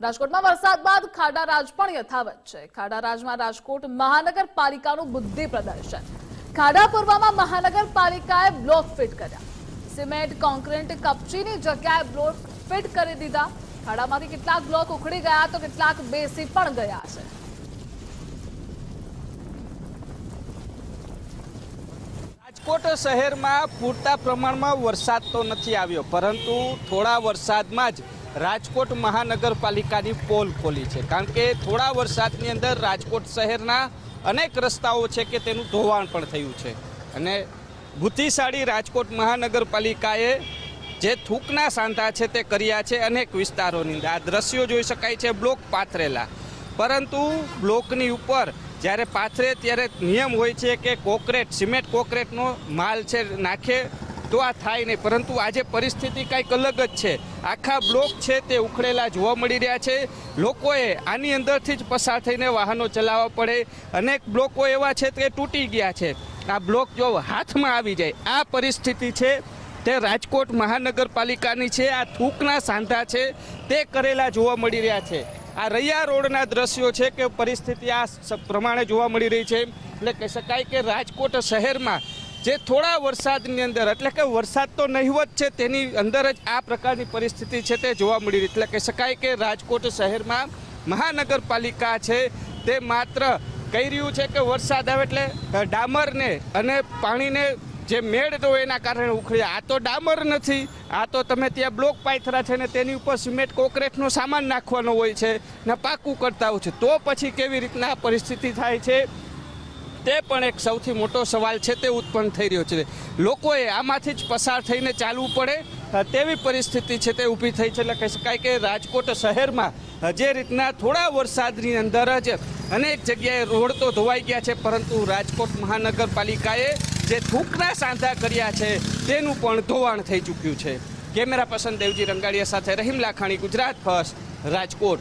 રાજકોટમાં વરસાદ બાદ ખાડા રાજ પણ યથાવત છે. ખાડા રાજમાં રાજકોટ મહાનગરપાલિકાનું બુદ્ધિ પ્રદર્શન. ખાડા પૂર્વમાં મહાનગરપાલિકાએ બ્લોક ફિટ કર્યા. સિમેન્ટ, કોન્ક્રીટ, કપચીની જગ્યાએ બ્લોક ફિટ કરી દીધા. ખાડામાંથી કેટલાક બ્લોક ઉખડી ગયા તો કેટલાક બેસી પણ ગયા છે. રાજકોટ શહેરમાં પૂરતા પ્રમાણમાં વરસાદ તો નથી આવ્યો, પરંતુ થોડા વરસાદમાં જ રાજકોટ મહાનગરપાલિકાની પોલ ખોલી છે. કારણ કે થોડા વરસાદની અંદર રાજકોટ શહેરના અનેક રસ્તાઓ છે કે તેનું ધોવાણ પણ થયું છે. અને બુદ્ધિશાળી રાજકોટ મહાનગરપાલિકાએ જે થૂકના સાંધા છે તે કર્યા છે અનેક વિસ્તારોની અંદર. આ દ્રશ્યો જોઈ શકાય છે બ્લોક પાથરેલા. પરંતુ બ્લોકની ઉપર જ્યારે પાથરે ત્યારે નિયમ હોય છે કે કોકરેટ, સિમેન્ટ કોકરેટનો માલ છે નાખે તો આ થાય નહીં. પરંતુ આજે પરિસ્થિતિ કંઈક અલગ જ છે. આખા બ્લોક છે તે ઉખડેલા જોવા મળી રહ્યા છે. લોકોએ આની અંદરથી જ પસાર થઈને વાહનો ચલાવવા પડે. અનેક બ્લોકો એવા છે તે તૂટી ગયા છે. આ બ્લોક જો હાથમાં આવી જાય, આ પરિસ્થિતિ છે તે રાજકોટ મહાનગરપાલિકાની છે. આ થૂકના સાંધા છે. તે કરેલા જોવા મળી રહ્યા છે. આ રૈયા રોડના દ્રશ્યો છે કે પરિસ્થિતિ આ પ્રમાણે જોવા મળી રહી છે. એટલે કહી શકાય કે રાજકોટ શહેરમાં જે થોડા વરસાદની અંદર, એટલે કે વરસાદ તો નહીવત છે, તેની અંદર જ આ પ્રકારની પરિસ્થિતિ છે તે જોવા મળી રહી. એટલે કહી શકાય કે રાજકોટ શહેરમાં મહાનગરપાલિકા છે, તે માત્ર કહી રહ્યું છે કે વરસાદ આવે એટલે ડામરને અને પાણીને જે મેળ તો એના કારણે ઉખડ્યા. આ તો ડામર નથી. આ તો તમે ત્યાં બ્લોક પાથરા છે ને તેની ઉપર સિમેન્ટ, કોકરેટનો સામાન નાખવાનો હોય છે ને પાકું કરતા હોય છે. તો પછી કેવી રીતના પરિસ્થિતિ થાય છે? તે પણ એક સૌથી મોટો સવાલ છે તે ઉત્પન્ન થઈ રહ્યો છે. લોકોએ આમાંથી જ પસાર થઈને ચાલવું પડે. તેવી પરિસ્થિતિ છે તે ઊભી થઈ છે. એટલે કહી શકાય કે રાજકોટ શહેરમાં જે રીતના થોડા વરસાદની અંદર જ અનેક જગ્યાએ રોડ તો ધોવાઈ ગયા છે, પરંતુ રાજકોટ મહાનગરપાલિકાએ જે થૂકના સાંધા કર્યા છે, તેનું પણ ધોવાણ થઈ ચૂક્યું છે. કેમેરા પસંદ દેવજી રંગાડિયા સાથે રહીમ લાખાણી, ગુજરાત ફર્સ્ટ, રાજકોટ.